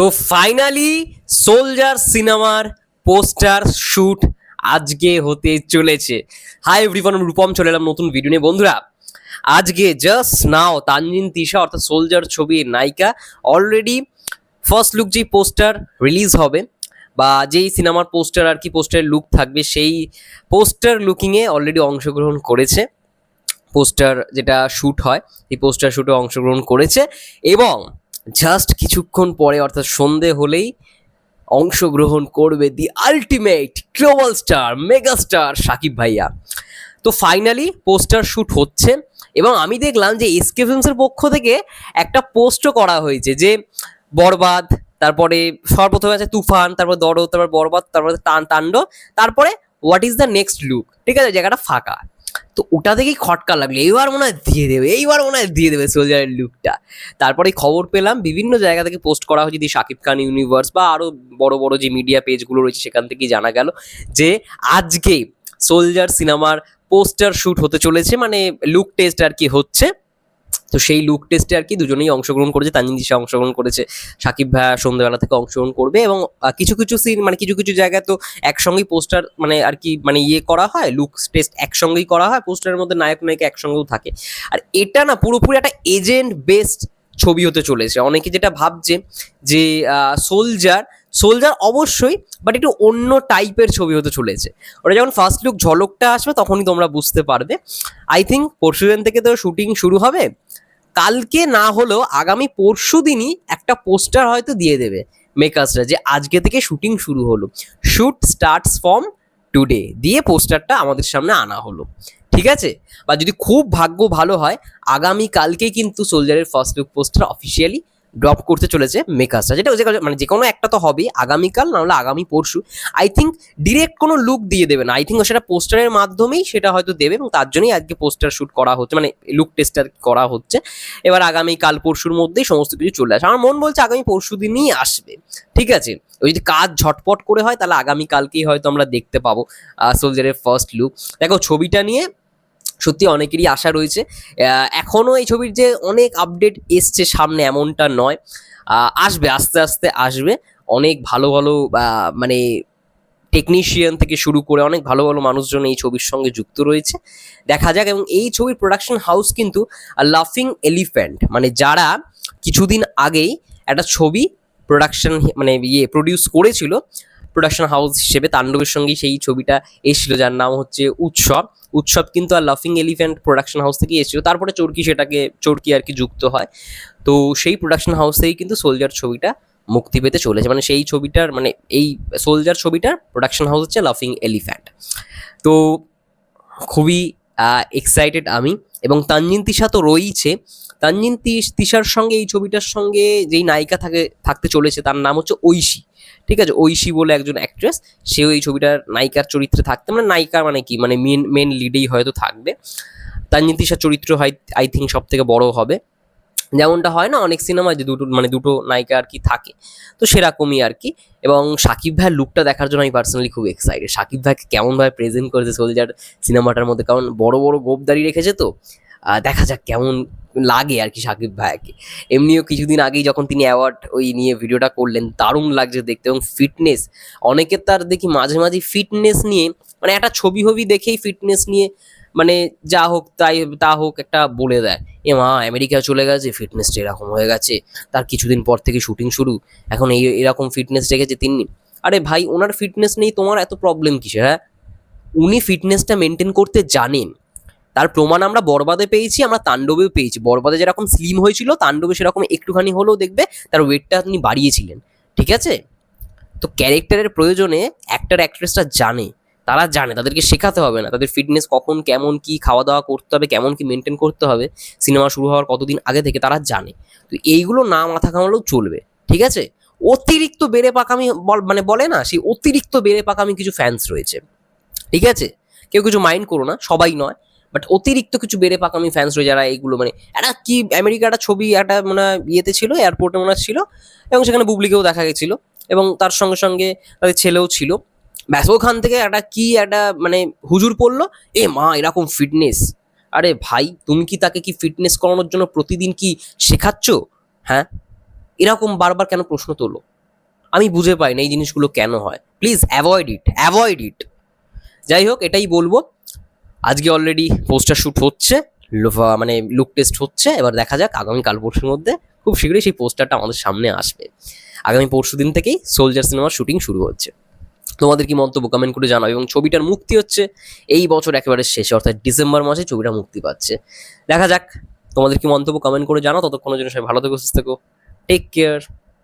তো finally soldier সিনেমার poster shoot আজকে হতে চলেছে। হাই এভরিওয়ান রূপম, চলে এলাম নতুন ভিডিও নিয়ে। বন্ধুরা, আজকে জাস্ট নাও তানজিন তিশা, অর্থাৎ সোলজার ছবির নায়িকা অলরেডি ফার্স্ট লুক যেই পোস্টার রিলিজ হবে, বা যেই সিনেমার পোস্টার আর কি পোস্টারের লুক থাকবে, সেই পোস্টার লুকিংয়ে অলরেডি অংশগ্রহণ করেছে। পোস্টার যেটা শ্যুট হয়, এই পোস্টার শ্যুটে অংশগ্রহণ করেছে, এবং জাস্ট কিছুক্ষণ পরে, অর্থাৎ সন্ধে হলেই অংশগ্রহণ করবে the ultimate global star mega star Shakib ভাইয়া। তো ফাইনালি পোস্টার শ্যুট হচ্ছে এবং আমি দেখলাম যে এসকে ফিল্মসের পক্ষ থেকে একটা পোস্টও করা হয়েছে যে বরবাদ, তারপরে সর্বপ্রথমে আছে তুফান, তারপর দরদ, তারপর বরবাদ, তারপরে তান তাণ্ড তারপরে what is the next look ঠিক আছে, জায়গাটা ফাঁকা। তো ওটা দেখেই খটকা লাগল। এইবার মনে হয় দিয়ে দেবে, এইবার মনে হয় দিয়ে দেবে সোলজারের লুকটা তারপরে খবর পেলাম, বিভিন্ন জায়গা থেকে পোস্ট করা হয়েছে যদি শাকিব খান ইউনিভার্স বা আরও বড় বড় যে মিডিয়া পেজগুলো রয়েছে সেখান থেকেই জানা গেল যে আজকে সোলজার সিনেমার পোস্টার শ্যুট হতে চলেছে মানে লুক টেস্ট আর কি হচ্ছে। তো সেই লুক টেস্টে আর কি দুজনেই অংশগ্রহণ করেছে, তানজিন দিশা অংশগ্রহণ করেছে, সাকিব ভাইয়া সন্ধ্যেবেলা থেকে অংশগ্রহণ করবে এবং কিছু কিছু সিন মানে কিছু কিছু জায়গায় তো একসঙ্গেই পোস্টার মানে আর কি মানে ইয়ে করা হয় লুক টেস্ট একসঙ্গেই করা হয় পোস্টারের মধ্যে নায়ক নায়িকা একসঙ্গেও থাকে। আর এটা না পুরোপুরি একটা এজেন্ট বেসড ছবি হতে চলেছে। অনেকে যেটা ভাবছে যে সোলজার সোলজার অবশ্যই বাট একটু অন্য টাইপের ছবি হতে চলেছে। ওটা যখন ফার্স্ট লুক ঝলকটা আসবে, তখনই তোমরা বুঝতে পারবে। আই থিঙ্ক পরশু দিন থেকে তো শুটিং শুরু হবে। কালকে না হলেও আগামী পরশু দিনই একটা পোস্টার হয়তো দিয়ে দেবে মেকার্সরা যে আজকে থেকে শুটিং শুরু হলো। শুট স্টার্টস ফ্রম টুডে দিয়ে পোস্টারটা আমাদের সামনে আনা হলো। ঠিক আছে? বা যদি খুব ভাগ্য ভালো হয়, আগামী কালকেই কিন্তু সোলজারের first look poster officially drop করতে চলেছে মেকার্সরা যেটা যে- মানে যে কোনো একটা তো হবে আগামীকাল না হলে আগামী পরশু। আই থিঙ্ক ডিরেক্ট কোনো লুক দিয়ে দেবে না। আই থিঙ্ক সেটা পোস্টারের মাধ্যমেই সেটা হয়তো দেবে এবং তার জন্যই আজকে পোস্টার শ্যুট করা হচ্ছে মানে লুক টেস্টার করা হচ্ছে। এবার আগামী কাল পরশুর মধ্যেই সমস্ত কিছু চলে আসে। আমার মন বলছে আগামী পরশু দিনই আসবে। ঠিক আছে? ওই যদি কাজ ঝটপট করে হয়, তাহলে আগামীকালকেই হয়তো আমরা দেখতে পাবো সোলজারের ফার্স্ট লুক দেখো, ছবিটা নিয়ে সত্যি অনেকেরই আশা রয়েছে। এখনও এই ছবির যে অনেক আপডেট এসছে সামনে এমনটা নয়। আসবে, আস্তে আস্তে আসবে। অনেক ভালো ভালো মানে টেকনিশিয়ান থেকে শুরু করে অনেক ভালো ভালো মানুষজন এই ছবির সঙ্গে যুক্ত রয়েছে। দেখা যাক, এবং এই ছবির প্রোডাকশন হাউস কিন্তু লাফিং এলিফ্যান্ট মানে যারা কিছুদিন আগেই একটা ছবি প্রোডাকশন মানে ইয়ে প্রডিউস করেছিল প্রোডাকশন হাউস হিসেবে তাণ্ডবের সঙ্গেই সেই ছবিটা এসেছিল, যার নাম হচ্ছে উৎসব। উৎসব কিন্তু আর লাফিং এলিফ্যান্ট প্রোডাকশন হাউস থেকেই এসেছিল। তারপরে চরকি সেটাকে, চরকি আর কি যুক্ত হয়। তো সেই প্রোডাকশন হাউস থেকেই কিন্তু সোলজার ছবিটা মুক্তি পেতে চলেছে। মানে সেই ছবিটার মানে এই সোলজার ছবিটার প্রোডাকশন হাউস হচ্ছে লাফিং এলিফ্যান্ট তো খুবই এক্সাইটেড আমি। এবং তানজিন তিশা তো রয়েইছে। তানজিন তিশ- তিশার সঙ্গে, এই ছবিটার সঙ্গে যেই নায়িকা থাকে থাকতে চলেছে, তার নাম হচ্ছে ঐশী। ঠিক আছে? ঐশী বলে একজন অ্যাক্ট্রেস সেও এই ছবিটার নায়িকার চরিত্রে থাকতে মানে নায়িকা মানে কি? মানে মেন মেন লিডেই হয়তো থাকবে। তানজিন তিশার চরিত্র হয় আই থিঙ্ক সব থেকে বড় হবে। যেমনটা হয় না, অনেক সিনেমায় যে দুটো মানে দুটো নায়িকা আর কি থাকে, তো সেরকমই আর কি। এবং সাকিব ভাইয়ের লুকটা দেখার জন্য আমি পার্সোনালি খুব এক্সাইটেড সাকিব ভাইকে কেমনভাবে প্রেজেন্ট করেছে সোলজার সিনেমাটার মধ্যে, কারণ বড় বড় গোপদারি রেখেছে তো দেখা যাক কেমন লাগে আর কি সাকিব ভাইকে। এমনিও কিছুদিন আগেই যখন তিনি অ্যাওয়ার্ড ওই নিয়ে ভিডিওটা করলেন, দারুণ লাগছে দেখতে এবং ফিটনেস অনেকে তার দেখি মাঝে মাঝে ফিটনেস নিয়ে মানে একটা ছবি হবি দেখেই ফিটনেস নিয়ে মানে যা হোক তাই, তা হোক একটা বলে দেয়। এ মা, আমেরিকা চলে গেছে ফিটনেসটা এরকম হয়ে গেছে। তার কিছুদিন পর থেকে শুটিং শুরু। এখন এই, এরকম ফিটনেস রেখেছে তিনি আরে ভাই, ওনার ফিটনেস নেই, তোমার এত প্রবলেম কিসের হ্যাঁ? উনি ফিটনেসটা মেনটেন করতে জানেন। তার প্রমাণ আমরা বরবাদে পেয়েছি, আমরা তাণ্ডবেও পেয়েছি। বরবাদে যেরকম স্লিম হয়েছিল, তাণ্ডবে সেরকম একটুখানি হলেও দেখবে, তার ওয়েটটা তিনি বাড়িয়েছিলেন। ঠিক আছে? তো ক্যারেক্টারের প্রয়োজনে অ্যাক্টার অ্যাক্ট্রেসটা জানে। তারা জানে, তাদেরকে শেখাতে হবে না। তাদের ফিটনেস কখন, কেমন, কি খাওয়া দাওয়া করতে হবে, কেমন, কি মেনটেন করতে হবে সিনেমা শুরু হওয়ার কতদিন আগে থেকে তারা জানে। তো এইগুলো না মাথা কামালেও চলবে, ঠিক আছে? অতিরিক্ত বেড়ে পাকামি মানে বলে না, সেই অতিরিক্ত বেড়ে পাকামি কিছু ফ্যান্স রয়েছে, ঠিক আছে? কেউ কিছু মাইন্ড করো না, সবাই নয় বাট অতিরিক্ত কিছু বেড়ে পাকামি ফ্যান্স রয়েছে যারা এইগুলো মানে একটা কি আমেরিকা একটা ছবি, একটা মানে ইয়েতে ছিল এয়ারপোর্টে মনে ছিল, এবং সেখানে বুবলিকেও দেখা গেছিল, এবং তার সঙ্গে সঙ্গে তাদের ছেলেও ছিল। ব্যাস, ওখান থেকে একটা কি একটা মানে হুজুর পড়ল, এ মা, এরকম ফিটনেস আরে ভাই, তুমি কি তাকে কি ফিটনেস করানোর জন্য প্রতিদিন কি শেখাচ্ছ? হ্যাঁ। এরকম বারবার কেন প্রশ্ন তোলো? আমি বুঝে পাই না এই জিনিসগুলো কেন হয়। Please avoid it avoid it যাই হোক, এটাই বলব। আজকে অলরেডি পোস্টার শ্যুট হচ্ছে মানে লুক টেস্ট হচ্ছে। এবার দেখা যাক আগামী কাল পরশুর মধ্যে খুব শীঘ্রই সেই পোস্টারটা আমাদের সামনে আসবে। আগামী পরশু দিন থেকেই সোলজার সিনেমার শুটিং শুরু হচ্ছে। তোমাদের কি মন্তব্য কমেন্ট করে জানাও এবং ছবিটার মুক্তি হচ্ছে এই বছর একেবারে শেষে, অর্থাৎ ডিসেম্বর মাসে ছবিটা মুক্তি পাচ্ছে। দেখা যাক তোমাদের কি মন্তব্য কমেন্ট করে জানাও, ততক্ষণের জন্য সবাই ভালো থেকো, সুস্থ থেকো টেক কেয়ার